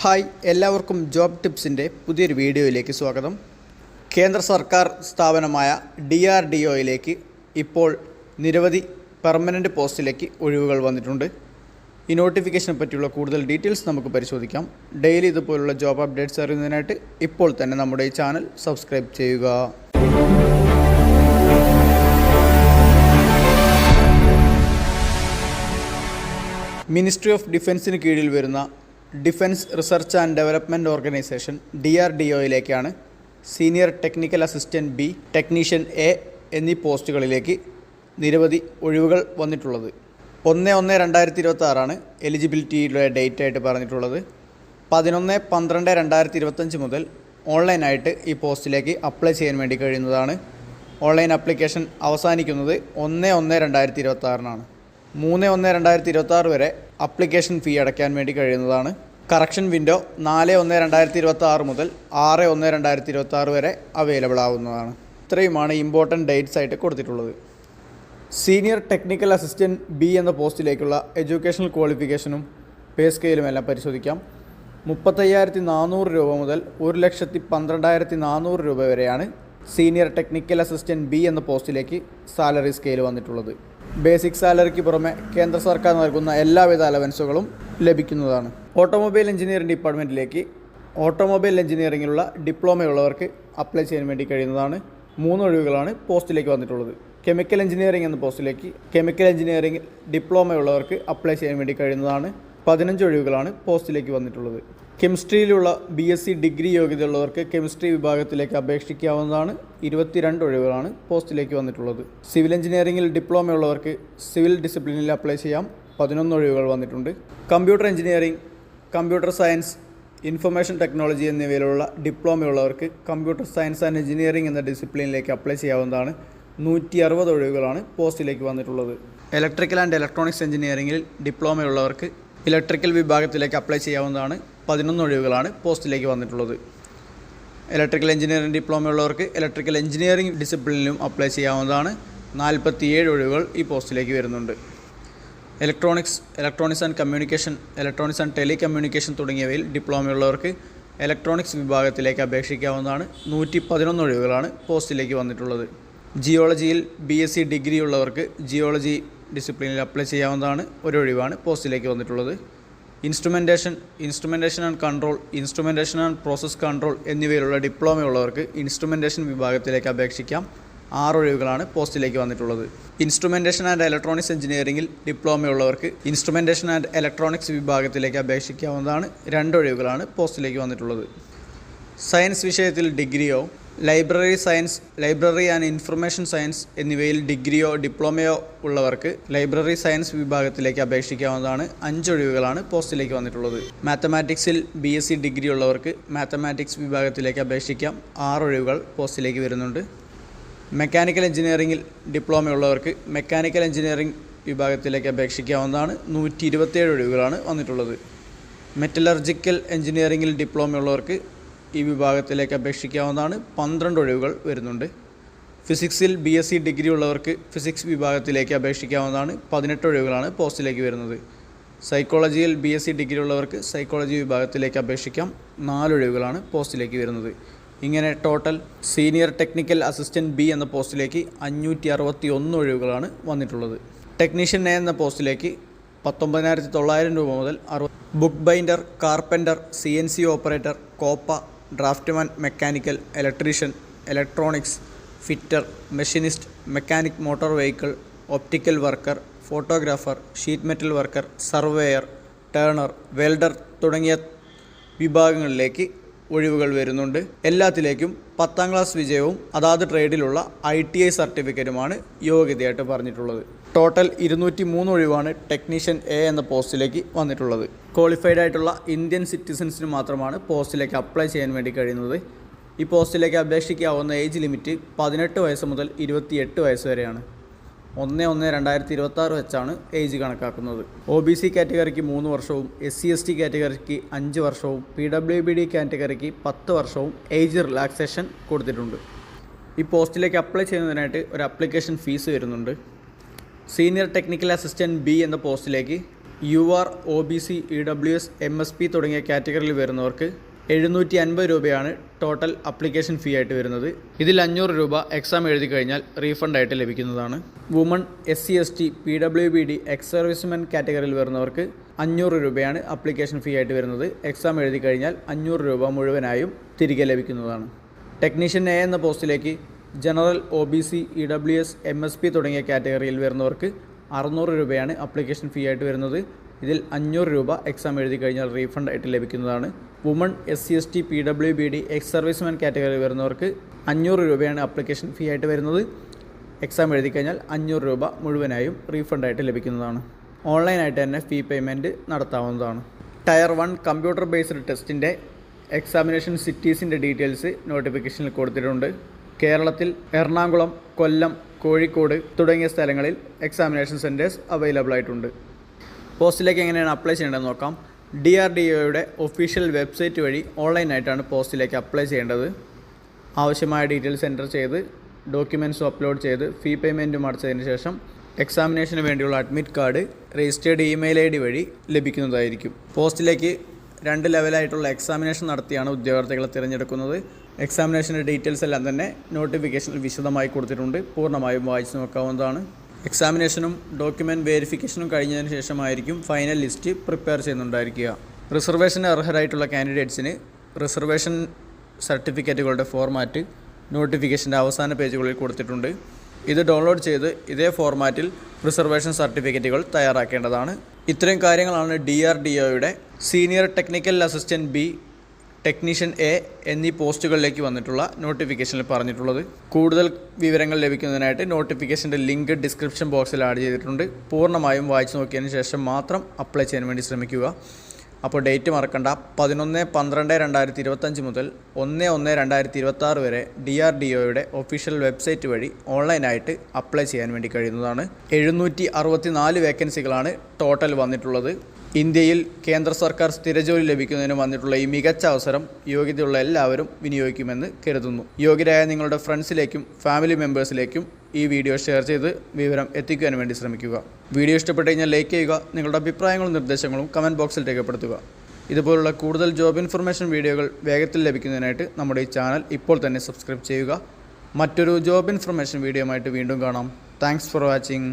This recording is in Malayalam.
ഹായ് എല്ലാവർക്കും ജോബ് ടിപ്സിന്റെ പുതിയൊരു വീഡിയോയിലേക്ക് സ്വാഗതം. കേന്ദ്ര സർക്കാർ സ്ഥാപനമായ ഡി ആർ ഡി ഒയിലേക്ക് ഇപ്പോൾ നിരവധി പെർമനന്റ് പോസ്റ്റിലേക്ക് ഒഴിവുകൾ വന്നിട്ടുണ്ട്. ഈ നോട്ടിഫിക്കേഷനെ പറ്റിയുള്ള കൂടുതൽ ഡീറ്റെയിൽസ് നമുക്ക് പരിശോധിക്കാം. ഡെയിലി ഇതുപോലുള്ള ജോബ് അപ്ഡേറ്റ്സ് അറിയുന്നതിനായിട്ട് ഇപ്പോൾ തന്നെ നമ്മുടെ ഈ ചാനൽ സബ്സ്ക്രൈബ് ചെയ്യുക. മിനിസ്ട്രി ഓഫ് ഡിഫൻസിന് കീഴിൽ വരുന്ന defence research and development organisation D R D ഒയിലേക്കാണ് senior technical assistant B technician A എന്നീ പോസ്റ്റുകളിലേക്ക് നിരവധി ഒഴിവുകൾ വന്നിട്ടുള്ളത്. ഒന്ന് ഒന്ന് രണ്ടായിരത്തി ഇരുപത്തി ആറാണ് എലിജിബിലിറ്റിയുടെ ഡേറ്റ് ആയിട്ട് പറഞ്ഞിട്ടുള്ളത്. പതിനൊന്ന് പന്ത്രണ്ട് രണ്ടായിരത്തി ഇരുപത്തഞ്ച് മുതൽ ഓൺലൈനായിട്ട് ഈ പോസ്റ്റിലേക്ക് അപ്ലൈ ചെയ്യാൻ വേണ്ടി കഴിയുന്നതാണ്. ഓൺലൈൻ അപ്ലിക്കേഷൻ അവസാനിക്കുന്നത് ഒന്ന് ഒന്ന് രണ്ടായിരത്തി ഇരുപത്താറിനാണ് മൂന്ന് ഒന്ന് രണ്ടായിരത്തി ഇരുപത്താറ് വരെ അപ്ലിക്കേഷൻ ഫീ അടയ്ക്കാൻ വേണ്ടി കഴിയുന്നതാണ്. കറക്ഷൻ വിൻഡോ നാല് ഒന്ന് രണ്ടായിരത്തി ഇരുപത്തി ആറ് മുതൽ ആറ് ഒന്ന് രണ്ടായിരത്തി ഇരുപത്തി ആറ് വരെ അവൈലബിൾ ആവുന്നതാണ്. ഇത്രയുമാണ് ഇമ്പോർട്ടന്റ് ഡേറ്റ്സ് ആയിട്ട് കൊടുത്തിട്ടുള്ളത്. സീനിയർ ടെക്നിക്കൽ അസിസ്റ്റന്റ് ബി എന്ന പോസ്റ്റിലേക്കുള്ള എഡ്യൂക്കേഷണൽ ക്വാളിഫിക്കേഷനും പേ സ്കെയിലും എല്ലാം പരിശോധിക്കാം. മുപ്പത്തയ്യായിരത്തി നാനൂറ് രൂപ മുതൽ ഒരു ലക്ഷത്തി പന്ത്രണ്ടായിരത്തി നാനൂറ് രൂപ വരെയാണ് സീനിയർ ടെക്നിക്കൽ അസിസ്റ്റന്റ് ബി എന്ന പോസ്റ്റിലേക്ക് സാലറി സ്കെയിൽ വന്നിട്ടുള്ളത്. ബേസിക് സാലറിക്ക് പുറമെ കേന്ദ്ര സർക്കാർ നൽകുന്ന എല്ലാവിധ അലവൻസുകളും ലഭിക്കുന്നതാണ്. ഓട്ടോമൊബൈൽ എഞ്ചിനീയറിംഗ് ഡിപ്പാർട്ട്മെന്റിലേക്ക് ഓട്ടോമൊബൈൽ എഞ്ചിനീയറിംഗിലുള്ള ഡിപ്ലോമയുള്ളവർക്ക് അപ്ലൈ ചെയ്യാൻ വേണ്ടി കഴിയുന്നതാണ്. മൂന്ന് ഒഴിവുകളാണ് പോസ്റ്റിലേക്ക് വന്നിട്ടുള്ളത്. കെമിക്കൽ എഞ്ചിനീയറിംഗ് എന്ന പോസ്റ്റിലേക്ക് കെമിക്കൽ എഞ്ചിനീയറിംഗ് ഡിപ്ലോമയുള്ളവർക്ക് അപ്ലൈ ചെയ്യാൻ വേണ്ടി കഴിയുന്നതാണ്. പതിനഞ്ച് ഒഴിവുകളാണ് പോസ്റ്റിലേക്ക് വന്നിട്ടുള്ളത്. കെമിസ്ട്രിയിലുള്ള ബി എസ് സി ഡിഗ്രി യോഗ്യതയുള്ളവർക്ക് കെമിസ്ട്രി വിഭാഗത്തിലേക്ക് അപേക്ഷിക്കാവുന്നതാണ്. ഇരുപത്തിരണ്ട് ഒഴിവുകളാണ് പോസ്റ്റിലേക്ക് വന്നിട്ടുള്ളത്. സിവിൽ എഞ്ചിനീയറിംഗിൽ ഡിപ്ലോമയുള്ളവർക്ക് സിവിൽ ഡിസിപ്ലിനിൽ അപ്ലൈ ചെയ്യാം. പതിനൊന്ന് ഒഴിവുകൾ വന്നിട്ടുണ്ട്. Computer engineering computer science information technology എന്നിവയിലുള്ള ഡിപ്ലോമയുള്ളവർക്ക് കമ്പ്യൂട്ടർ സയൻസ് ആൻഡ് എഞ്ചിനീയറിംഗ് എന്ന ഡിസിപ്ലിനിലേക്ക് അപ്ലൈ ചെയ്യാവുന്നതാണ്. നൂറ്റി അറുപത് ഒഴിവുകളാണ് പോസ്റ്റിലേക്ക് വന്നിട്ടുള്ളത്. ഇലക്ട്രിക്കൽ ആൻഡ് ഇലക്ട്രോണിക്സ് എഞ്ചിനീയറിംഗിൽ ഡിപ്ലോമയുള്ളവർക്ക് ഇലക്ട്രിക്കൽ വിഭാഗത്തിലേക്ക് അപ്ലൈ ചെയ്യാവുന്നതാണ്. പതിനൊന്ന് ഒഴിവുകളാണ് പോസ്റ്റിലേക്ക് വന്നിട്ടുള്ളത്. ഇലക്ട്രിക്കൽ എഞ്ചിനീയറിംഗ് ഡിപ്ലോമ ഉള്ളവർക്ക് ഇലക്ട്രിക്കൽ എഞ്ചിനീയറിംഗ് ഡിസിപ്ലിനിലും അപ്ലൈ ചെയ്യാവുന്നതാണ്. നാൽപ്പത്തിയേഴ് ഒഴിവുകൾ ഈ പോസ്റ്റിലേക്ക് വരുന്നുണ്ട്. Electronics electronics and communication electronics and telecommunication തുടങ്ങിയവയിൽ ഡിപ്ലോമ ഉള്ളവർക്ക് ഇലക്ട്രോണിക്സ് വിഭാഗത്തിലേക്ക് അപേക്ഷിക്കാവുന്നതാണ്. നൂറ്റി പതിനൊന്ന് ഒഴിവുകളാണ് പോസ്റ്റിലേക്ക് വന്നിട്ടുള്ളത്. ജിയോളജിയിൽ ബി എസ് സി ഡിഗ്രി ഉള്ളവർക്ക് ജിയോളജി ഡിസിപ്ലിനിൽ അപ്ലൈ ചെയ്യാവുന്നതാണ്. ഒരു പോസ്റ്റിലേക്ക് വന്നിട്ടുള്ളത്. Instrumentation instrumentation and control instrumentation and process control എന്നിവയിലുള്ള diploma ഉള്ളവർക്ക് ഇൻസ്ട്രുമെന്റേഷൻ വിഭാഗത്തിലേക്ക് അപേക്ഷിക്കാം. ആറ് ഒഴിവുകളാണ് പോസ്റ്റിലേക്ക് വന്നിട്ടുള്ളത്. ഇൻസ്ട്രുമെന്റേഷൻ ആൻഡ് ഇലക്ട്രോണിക്സ് എഞ്ചിനീയറിംഗിൽ ഡിപ്ലോമ ഉള്ളവർക്ക് ഇൻസ്ട്രുമെന്റേഷൻ ആൻഡ് ഇലക്ട്രോണിക്സ് വിഭാഗത്തിലേക്ക് അപേക്ഷിക്കാവുന്നതാണ് രണ്ട് ഒഴിവുകളാണ് പോസ്റ്റിലേക്ക് വന്നിട്ടുള്ളത്. സയൻസ് വിഷയത്തിൽ ഡിഗ്രിയോ library science library and information science എന്നിവയിൽ ഡിഗ്രിയോ ഡിപ്ലോമയോ ഉള്ളവർക്ക് ലൈബ്രറി സയൻസ് വിഭാഗത്തിലേക്ക് അപേക്ഷിക്കാവുന്നതാണ് അഞ്ചൊഴിവുകളാണ് പോസ്റ്റിലേക്ക് വന്നിട്ടുള്ളത്. മാത്തമാറ്റിക്സിൽ ബി എസ് സി ഡിഗ്രി ഉള്ളവർക്ക് മാത്തമാറ്റിക്സ് വിഭാഗത്തിലേക്ക് അപേക്ഷിക്കാം. ആറൊഴിവുകൾ പോസ്റ്റിലേക്ക് വരുന്നുണ്ട്. മെക്കാനിക്കൽ എഞ്ചിനീയറിംഗിൽ ഡിപ്ലോമ ഉള്ളവർക്ക് മെക്കാനിക്കൽ എഞ്ചിനീയറിംഗ് വിഭാഗത്തിലേക്ക് അപേക്ഷിക്കാവുന്നതാണ്. നൂറ്റി ഇരുപത്തേഴ് ഒഴിവുകളാണ് വന്നിട്ടുള്ളത്. മെറ്റലർജിക്കൽ എഞ്ചിനീയറിംഗിൽ ഡിപ്ലോമ ഉള്ളവർക്ക് ഈ വിഭാഗത്തിലേക്ക് അപേക്ഷിക്കാവുന്നതാണ്. പന്ത്രണ്ട് ഒഴിവുകൾ വരുന്നുണ്ട്. ഫിസിക്സിൽ ബി എസ് സി ഡിഗ്രി ഉള്ളവർക്ക് ഫിസിക്സ് വിഭാഗത്തിലേക്ക് അപേക്ഷിക്കാവുന്നതാണ്. പതിനെട്ട് ഒഴിവുകളാണ് പോസ്റ്റിലേക്ക് വരുന്നത്. സൈക്കോളജിയിൽ ബി എസ് സി ഡിഗ്രി ഉള്ളവർക്ക് സൈക്കോളജി വിഭാഗത്തിലേക്ക് അപേക്ഷിക്കാം. നാലൊഴിവുകളാണ് പോസ്റ്റിലേക്ക് വരുന്നത്. ഇങ്ങനെ total senior technical assistant B എന്ന പോസ്റ്റിലേക്ക് അഞ്ഞൂറ്റി അറുപത്തി ഒന്ന് ഒഴിവുകളാണ് വന്നിട്ടുള്ളത്. ടെക്നീഷ്യൻ എ എന്ന പോസ്റ്റിലേക്ക് പത്തൊമ്പതിനായിരത്തി തൊള്ളായിരം രൂപ മുതൽ അറുപത് book binder carpenter C N C operator COPA draughtsman mechanical electrician electronics fitter machinist mechanic motor vehicle optical worker photographer sheet metal worker surveyor turner welder തുടങ്ങിയ വിഭാഗങ്ങളിലേക്ക് ഒഴിവുകൾ വരുന്നുണ്ട്. എല്ലാത്തിലേക്കും പത്താം ക്ലാസ് വിജയവും അതാത് ട്രേഡിലുള്ള ഐ ടി ഐ സർട്ടിഫിക്കറ്റുമാണ് യോഗ്യതയായിട്ട് പറഞ്ഞിട്ടുള്ളത്. ടോട്ടൽ ഇരുന്നൂറ്റി മൂന്ന് ഒഴിവാണ് ടെക്നീഷ്യൻ എ എന്ന പോസ്റ്റിലേക്ക് വന്നിട്ടുള്ളത്. ക്വാളിഫൈഡ് ആയിട്ടുള്ള ഇന്ത്യൻ സിറ്റിസൻസിന് മാത്രമാണ് പോസ്റ്റിലേക്ക് അപ്ലൈ ചെയ്യാൻ വേണ്ടി കഴിയുന്നത്. ഈ പോസ്റ്റിലേക്ക് അപേക്ഷിക്കാവുന്ന ഏജ് ലിമിറ്റ് പതിനെട്ട് വയസ്സ് മുതൽ ഇരുപത്തിയെട്ട് വയസ്സ് വരെയാണ്. ഒന്ന് ഒന്ന് രണ്ടായിരത്തി ഇരുപത്തി ആറ് വെച്ചാണ് ഏജ് കണക്കാക്കുന്നത്. ഒ ബി സി കാറ്റഗറിക്ക് മൂന്ന് വർഷവും എസ് സി എസ് ടി കാറ്റഗറിക്ക് അഞ്ച് വർഷവും പി ഡബ്ല്യു ബി ഡി കാറ്റഗറിക്ക് പത്ത് വർഷവും ഏജ് റിലാക്സേഷൻ കൊടുത്തിട്ടുണ്ട്. ഈ പോസ്റ്റിലേക്ക് അപ്ലൈ ചെയ്യുന്നതിനായിട്ട് ഒരു അപ്ലിക്കേഷൻ ഫീസ് വരുന്നുണ്ട്. സീനിയർ ടെക്നിക്കൽ അസിസ്റ്റന്റ് ബി എന്ന പോസ്റ്റിലേക്ക് U R O B C E W S M S P തുടങ്ങിയ കാറ്റഗറിയിൽ വരുന്നവർക്ക് എഴുന്നൂറ്റി അൻപത് രൂപയാണ് ടോട്ടൽ അപ്ലിക്കേഷൻ ഫീ ആയിട്ട് വരുന്നത്. ഇതിൽ അഞ്ഞൂറ് രൂപ എക്സാം എഴുതി കഴിഞ്ഞാൽ റീഫണ്ട് ആയിട്ട് ലഭിക്കുന്നതാണ്. Woman S C S T P W B D ex servicemen കാറ്റഗറിയിൽ വരുന്നവർക്ക് അഞ്ഞൂറ് രൂപയാണ് അപ്ലിക്കേഷൻ ഫീ ആയിട്ട് വരുന്നത്. എക്സാം എഴുതി കഴിഞ്ഞാൽ അഞ്ഞൂറ് രൂപ മുഴുവനായും തിരികെ ലഭിക്കുന്നതാണ്. ടെക്നീഷ്യൻ എ എന്ന പോസ്റ്റിലേക്ക് general O B C E W S M S P തുടങ്ങിയ കാറ്റഗറിയിൽ വരുന്നവർക്ക് അറുന്നൂറ് രൂപയാണ് അപ്ലിക്കേഷൻ ഫീ ആയിട്ട് വരുന്നത്. ഇതിൽ അഞ്ഞൂറ് രൂപ എക്സാം എഴുതി കഴിഞ്ഞാൽ റീഫണ്ട് ആയിട്ട് ലഭിക്കുന്നതാണ്. Woman S C S T P W B D ex serviceman category വരുന്നവർക്ക് അഞ്ഞൂറ് രൂപയാണ് അപ്ലിക്കേഷൻ ഫീ ആയിട്ട് വരുന്നത്. എക്സാം എഴുതി കഴിഞ്ഞാൽ അഞ്ഞൂറ് രൂപ മുഴുവനായും റീഫണ്ടായിട്ട് ലഭിക്കുന്നതാണ്. ഓൺലൈനായിട്ട് തന്നെ ഫീ പേയ്മെന്റ് നടത്താവുന്നതാണ്. ടയർ വൺ കമ്പ്യൂട്ടർ ബേസ്ഡ് ടെസ്റ്റിന്റെ എക്സാമിനേഷൻ സിറ്റീസിന്റെ ഡീറ്റെയിൽസ് നോട്ടിഫിക്കേഷനിൽ കൊടുത്തിട്ടുണ്ട്. കേരളത്തിൽ എറണാകുളം കൊല്ലം കോഴിക്കോട് തുടങ്ങിയ സ്ഥലങ്ങളിൽ എക്സാമിനേഷൻ സെന്റേഴ്സ് അവൈലബിൾ ആയിട്ടുണ്ട്. പോസ്റ്റിലേക്ക് എങ്ങനെയാണ് അപ്ലൈ ചെയ്യേണ്ടതെന്ന് നോക്കാം. ഡി ആർ ഡി ഒയുടെ ഒഫീഷ്യൽ വെബ്സൈറ്റ് വഴി ഓൺലൈനായിട്ടാണ് പോസ്റ്റിലേക്ക് അപ്ലൈ ചെയ്യേണ്ടത്. ആവശ്യമായ ഡീറ്റെയിൽസ് എന്റർ ചെയ്ത് ഡോക്യുമെന്റ്സും അപ്ലോഡ് ചെയ്ത് ഫീ പേയ്മെന്റും അടച്ചതിന് ശേഷം എക്സാമിനേഷന് വേണ്ടിയുള്ള admit card registered email I D വഴി ലഭിക്കുന്നതായിരിക്കും. പോസ്റ്റിലേക്ക് രണ്ട് ലെവലായിട്ടുള്ള എക്സാമിനേഷൻ നടത്തിയാണ് ഉദ്യോഗാർത്ഥികളെ തിരഞ്ഞെടുക്കുന്നത്. എക്സാമിനേഷന്റെ ഡീറ്റെയിൽസ് എല്ലാം തന്നെ നോട്ടിഫിക്കേഷനിൽ വിശദമായി കൊടുത്തിട്ടുണ്ട്. പൂർണമായും വായിച്ചു നോക്കാവുന്നതാണ്. എക്സാമിനേഷനും ഡോക്യുമെന്റ് വെരിഫിക്കേഷനും കഴിഞ്ഞതിന് ശേഷമായിരിക്കും ഫൈനൽ ലിസ്റ്റ് പ്രിപ്പയർ ചെയ്യുന്നുണ്ടായിരിക്കുക. റിസർവേഷന് അർഹരായിട്ടുള്ള കാൻഡിഡേറ്റ്സിന് റിസർവേഷൻ സർട്ടിഫിക്കറ്റുകളുടെ ഫോർമാറ്റ് നോട്ടിഫിക്കേഷന്റെ അവസാന പേജുകളിൽ കൊടുത്തിട്ടുണ്ട്. ഇത് ഡൗൺലോഡ് ചെയ്ത് ഇതേ ഫോർമാറ്റിൽ റിസർവേഷൻ സർട്ടിഫിക്കറ്റുകൾ തയ്യാറാക്കേണ്ടതാണ്. ഇത്രയും കാര്യങ്ങളാണ് ഡി ആർ ഡി ഒയുടെ senior technical assistant B technician A എന്നീ പോസ്റ്റുകളിലേക്ക് വന്നിട്ടുള്ള നോട്ടിഫിക്കേഷനിൽ പറഞ്ഞിട്ടുള്ളത്. കൂടുതൽ വിവരങ്ങൾ ലഭിക്കുന്നതിനായിട്ട് നോട്ടിഫിക്കേഷന്റെ ലിങ്ക് ഡിസ്ക്രിപ്ഷൻ ബോക്സിൽ ആഡ് ചെയ്തിട്ടുണ്ട്. പൂർണമായും വായിച്ചു നോക്കിയതിന് ശേഷം മാത്രം അപ്ലൈ ചെയ്യാൻ വേണ്ടി ശ്രമിക്കുക. അപ്പോൾ ഡേറ്റ് മറക്കണ്ട. പതിനൊന്ന് പന്ത്രണ്ട് രണ്ടായിരത്തി ഇരുപത്തഞ്ച് മുതൽ ഒന്ന് ഒന്ന് രണ്ടായിരത്തി ഇരുപത്താറ് വരെ ഡി ആർ ഡി ഒയുടെ ഒഫീഷ്യൽ വെബ്സൈറ്റ് വഴി ഓൺലൈനായിട്ട് അപ്ലൈ ചെയ്യാൻ വേണ്ടി കഴിയുന്നതാണ്. എഴുന്നൂറ്റി അറുപത്തി നാല് വേക്കൻസികളാണ് ടോട്ടൽ വന്നിട്ടുള്ളത്. ഇന്ത്യയിൽ കേന്ദ്ര സർക്കാർ സ്ഥിരജോലി ലഭിക്കുന്നതിന് വന്നിട്ടുള്ള ഈ മികച്ച അവസരം യോഗ്യതയുള്ള എല്ലാവരും വിനിയോഗിക്കുമെന്ന് കരുതുന്നു. യോഗ്യരായ നിങ്ങളുടെ ഫ്രണ്ട്സിലേക്കും ഫാമിലി മെമ്പേഴ്സിലേക്കും ഈ വീഡിയോ ഷെയർ ചെയ്ത് വിവരം എത്തിക്കുവാൻ വേണ്ടി ശ്രമിക്കുക. വീഡിയോ ഇഷ്ടപ്പെട്ട് കഴിഞ്ഞാൽ ലൈക്ക് ചെയ്യുക നിങ്ങളുടെ അഭിപ്രായങ്ങളും നിർദ്ദേശങ്ങളും കമന്റ് ബോക്സിൽ രേഖപ്പെടുത്തുക. ഇതുപോലുള്ള കൂടുതൽ ജോബ് ഇൻഫർമേഷൻ വീഡിയോകൾ വേഗത്തിൽ ലഭിക്കുന്നതിനായിട്ട് നമ്മുടെ ഈ ചാനൽ ഇപ്പോൾ തന്നെ സബ്സ്ക്രൈബ് ചെയ്യുക. മറ്റൊരു ജോബ് ഇൻഫർമേഷൻ വീഡിയോ വീണ്ടും കാണാം. Thanks for watching.